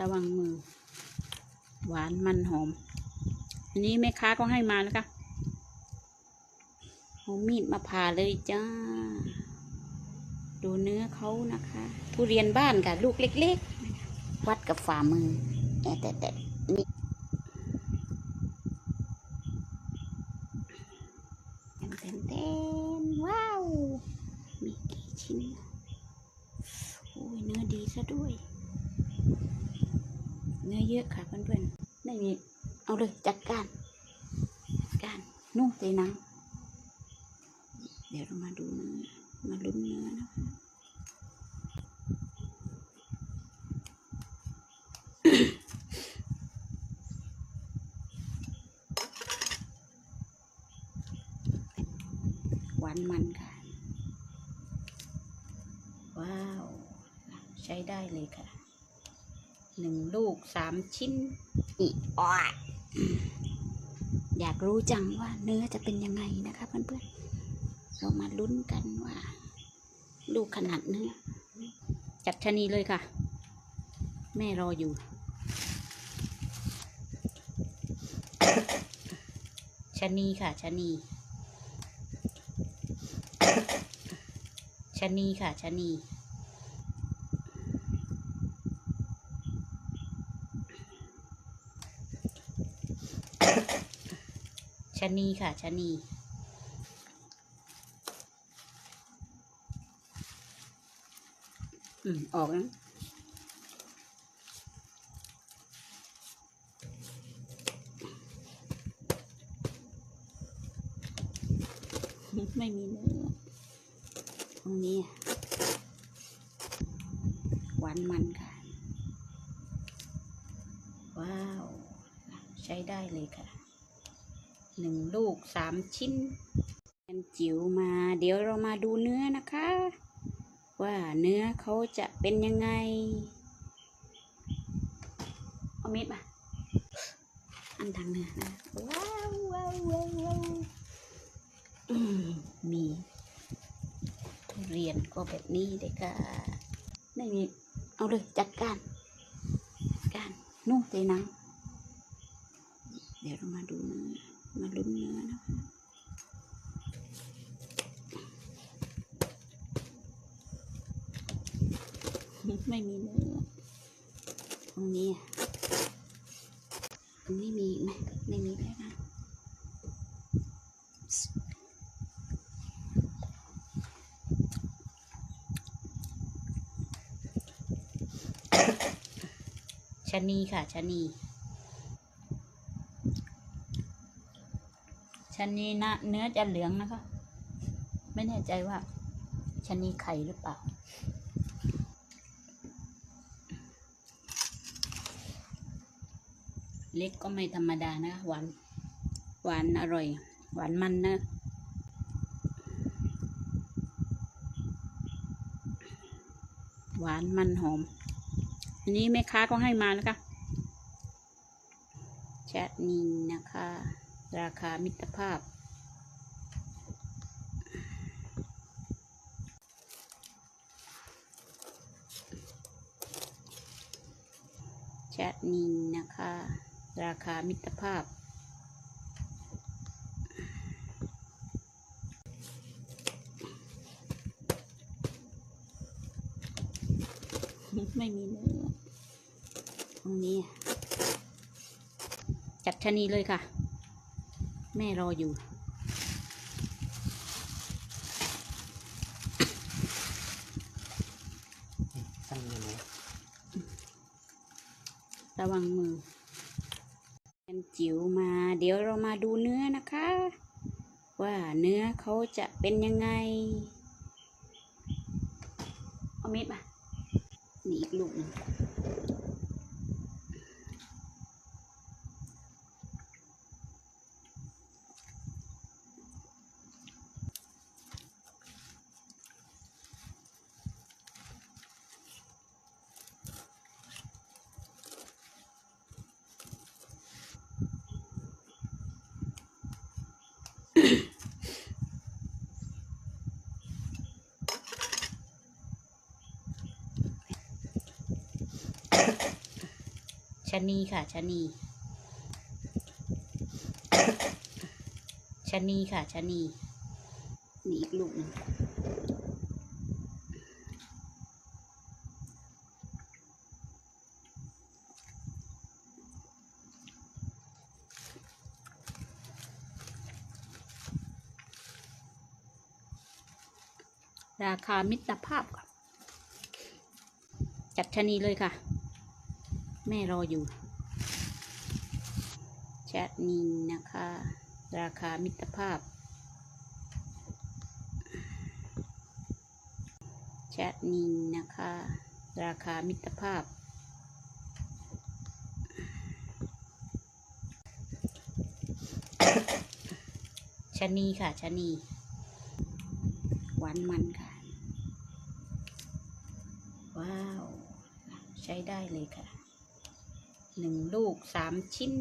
ระวังมือ หวานมันหอม อันนี้แม่ค้าก็ให้มาแล้วค่ะเอามีดมาผ่าเลยจ้า ดูเนื้อเขานะคะ ทุเรียนบ้านค่ะลูกเล็ก ๆ วัดกับฝ่ามือ แต่แต่แต่นี่เต็มเต็มเต็มว้าว มีกี่ชิ้นอะโอ้ยเนื้อดีซะด้วย เนื้อเยอะค่ะเพื่อนๆไม่มีเอาเลยจัดการจัดการนุ่มเลยนะเดี๋ยวเรามาดูเนื้อมาลุ้นเนื้อนะคะหวานมันค่ะ ว้าว ใช้ได้เลยค่ะ หนึ่งลูกสามชิ้นอีอ้อยอยากรู้จังว่าเนื้อจะเป็นยังไงนะคะเพื่อนๆ เรามาลุ้นกันว่า ลูกขนาดเนื้อ จัดชะนีเลยค่ะ แม่รออยู่ชะนีค่ะชะนีชะนีค่ะชะนี ชะนีค่ะชะนีอืม ออกนะไม่มีเนื้อตรงนี้อะหวานมันค่ะ ว้าว ใช้ได้เลยค่ะ หนึ่งลูกสามชิ้นเป็นจิ๋วมา เดี๋ยวเรามาดูเนื้อนะคะ ว่าเนื้อเขาจะเป็นยังไง เอามีดมาอันทางเนื้อนะว้าวว้าวว้าววาวมมีทุเรียนก็แบบนี้เลยค่ะไม่มีเอาเลยจัดการจัดการนู่นเลยนะเดี๋ยวเรามาดูเนื้อ มาลุ้นเนื้อนะคะไม่มีเนื้อ ตรงนี้อะตรงนี้มีไหมไม่มีแล้วนะชนีค่ะชนี ชนีนะเนื้อจะเหลืองนะคะ ไม่แน่ใจว่าชนีไข่หรือเปล่า เล็กก็ไม่ธรรมดานะหวานหวานอร่อย หวานมันนะหวานมันหอม อันนี้แม่ค้าก็ให้มานะคะชะนีนะคะ ราคามิตรภาพ ชะนีนะคะ ราคามิตรภาพ ไม่มีเนื้อ ตรงนี้ จัดชะนีเลยค่ะ แม่รออยู่สั้นเลยไหมระวังมือเป็นจิ๋วมา เดี๋ยวเรามาดูเนื้อนะคะ ว่าเนื้อเขาจะเป็นยังไง เอามีดมานี่อีกลูกหนึ่ง ชะนีค่ะชะนีชะนีค่ะชะนีนี่อีกลูกหนึ่งราคามิตรภาพค่ะจัดชะนีเลยค่ะ แม่รออยู่ชะนีนะคะ ราคามิตรภาพชะนีนะคะ ราคามิตรภาพชนีค่ะชนีหวานมันค่ะ ว้าว ใช้ได้เลยค่ะ หนึ่งลูกสามชิ้น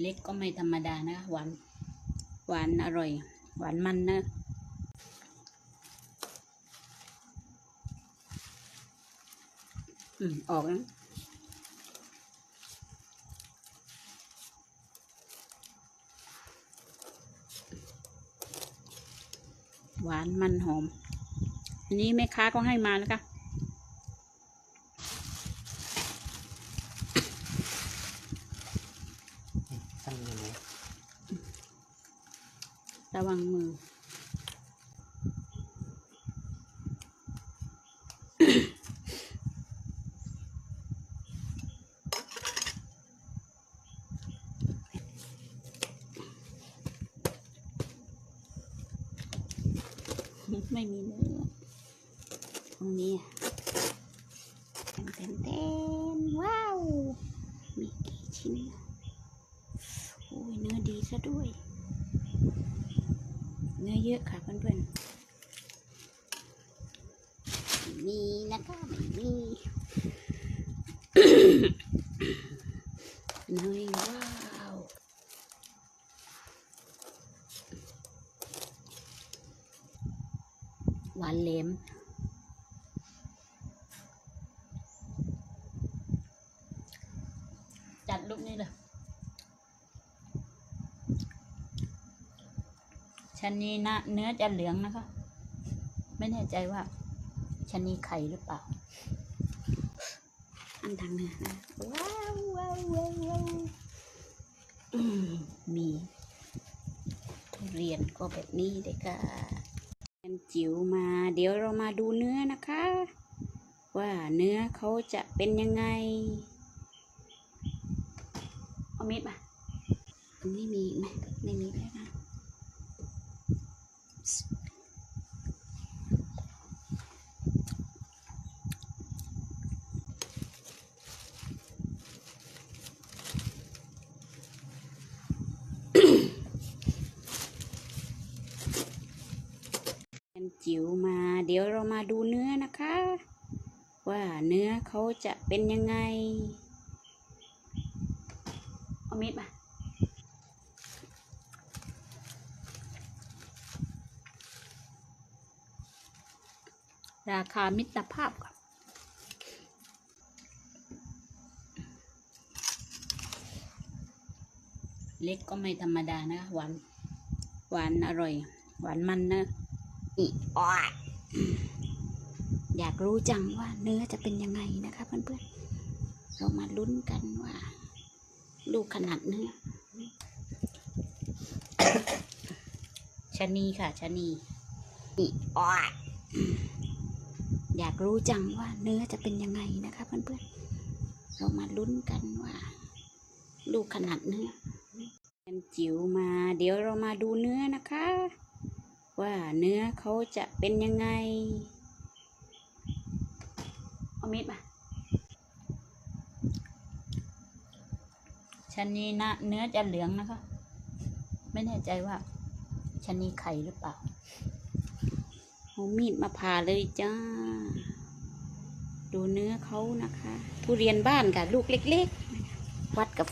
เล็กก็ไม่ธรรมดานะหวาน หวานอร่อย หวานมันนะอืม ออกนะ หวานมันหอม อันนี้แม่ค้าก็ให้มาแล้วค่ะสั้นเลยไหมระวังมือ ไม่มีเนื้อ ตรงนี้เต็มเต็มเต็มว้าว มีกี่ชิ้นอโอ้ยเนื้อดีซะด้วย เนื้อเยอะค่ะเพื่อนๆมีนะคะมีเนยว้าวหวานเหลม จัดลูกนี้เลย ชันนีนะเนื้อจะเหลืองนะคะ ไม่แน่ใจว่าชันนีไข่หรือเปล่า อันทางเนื้อนะว้าวว้าวว้าวมีทุเรียนก็แบบนี้เลยค่ะกันจิ๋วมา เดี๋ยวเรามาดูเนื้อนะคะ ว่าเนื้อเขาจะเป็นยังไงเอามีดมาตรงนี้มีอีไหมไม่มีแล้วนะ จิ๋วมา เดี๋ยวเรามาดูเนื้อนะคะ ว่าเนื้อเขาจะเป็นยังไง เอามีดมา ราคามิตรภาพค่ะเล็กก็ไม่ธรรมดานะหวานหวานอร่อย หวานมันนะอีอ้อยอยากรู้จังว่าเนื้อจะเป็นยังไงนะคะเพื่อนๆ เรามาลุ้นกันว่า ลูกขนาดเนื้อชะนีค่ะชะนีอีอ้อย อยากรู้จังว่าเนื้อจะเป็นยังไงนะคะเพื่อนๆ เรามาลุ้นกันว่า ลูกขนาดเนื้อกันจิ๋วมา เดี๋ยวเรามาดูเนื้อนะคะ ว่าเนื้อเขาจะเป็นยังไงเอามีดมาชันนีนะเนื้อจะเหลืองนะคะ ไม่แน่ใจว่าชันนีไข่หรือเปล่า เอามีดมาผ่าเลยจ้า ดูเนื้อเขานะคะ ทุเรียนบ้านค่ะ ลูกเล็ก ๆ วัดกับ